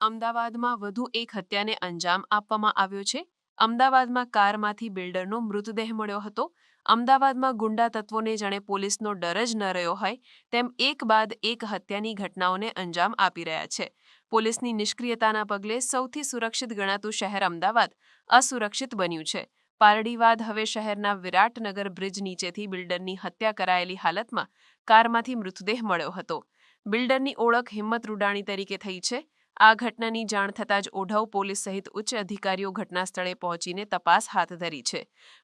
અમદાવાદમાં વધુ એક હત્યાને અંજામ આપવામાં આવ્યો છે. અમદાવાદમાં કારમાંથી બિલ્ડરનો મૃતદેહ મળ્યો હતો. અમદાવાદમાં ગુંડા તત્વોને જાણે પોલીસનો ડર જ ન રહ્યો હોય, તેમ એક બાદ એક હત્યાની ઘટનાઓને અંજામ આપી રહ્યા છે. પોલીસની નિષ્ક્રિયતાના પગલે સૌથી સુરક્ષિત ગણાતું શહેર અમદાવાદ અસુરક્ષિત બન્યું છે. પારડીવાદ હવે શહેરના વિરાટનગર બ્રિજ નીચેથી બિલ્ડરની હત્યા કરાયેલી હાલતમાં કારમાંથી મૃતદેહ મળ્યો હતો. બિલ્ડરની ઓળખ હિંમત રૂડાણી તરીકે થઈ છે. આ ઘટનાની જાણ થતાં જ ઓઢવ પોલીસ સહિત ઉચ્ચ અધિકારીઓ ઘટના સ્થળે પહોંચીને તપાસ હાથ ધરી છે.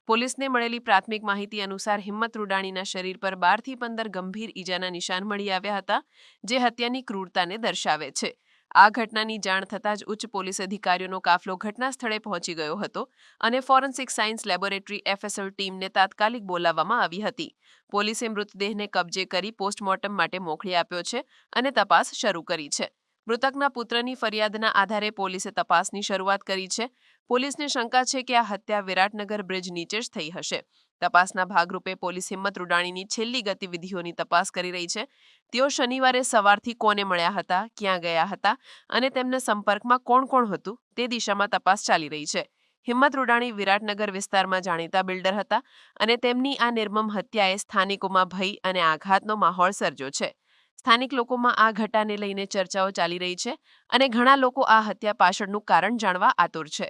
પોલીસને મળેલી પ્રાથમિક માહિતી અનુસાર હિંમત રૂડાણીના શરીર પર બારથી પંદર ગંભીર ઈજાના નિશાન મળી આવ્યા હતા, જે હત્યાની ક્રૂરતાને દર્શાવે છે. આ ઘટનાની જાણ થતાં જ ઉચ્ચ પોલીસ અધિકારીઓનો કાફલો ઘટના સ્થળે પહોંચી ગયો હતો અને ફોરેન્સિક સાયન્સ લેબોરેટરી એફએસએલ ટીમને તાત્કાલિક બોલાવવામાં આવી હતી. પોલીસે મૃતદેહને કબજે કરી પોસ્ટમોર્ટમ માટે મોકલી આપ્યો છે અને તપાસ શરૂ કરી છે. મૃતકના પુત્રની ફરિયાદના આધારે પોલીસે તપાસની શરૂઆત કરી છે. પોલીસને શંકા છે કે આ હત્યા વિરાટનગર બ્રિજ નીચે જ થઈ હશે. તપાસના ભાગરૂપે પોલીસ હિંમત રૂડાણીની છેલ્લી ગતિવિધિઓની તપાસ કરી રહી છે. તેઓ શનિવારે સવારથી કોને મળ્યા હતા, ક્યાં ગયા હતા અને તેમના સંપર્કમાં કોણ કોણ હતું તે દિશામાં તપાસ ચાલી રહી છે. હિંમત રૂડાણી વિરાટનગર વિસ્તારમાં જાણીતા બિલ્ડર હતા અને તેમની આ નિર્મમ હત્યાએ સ્થાનિકોમાં ભય અને આઘાતનો માહોલ સર્જ્યો છે. સ્થાનિક લોકોમાં આ ઘટનાને લઈને ચર્ચાઓ ચાલી રહી છે અને ઘણા લોકો આ હત્યા પાછળનું કારણ જાણવા આતુર છે.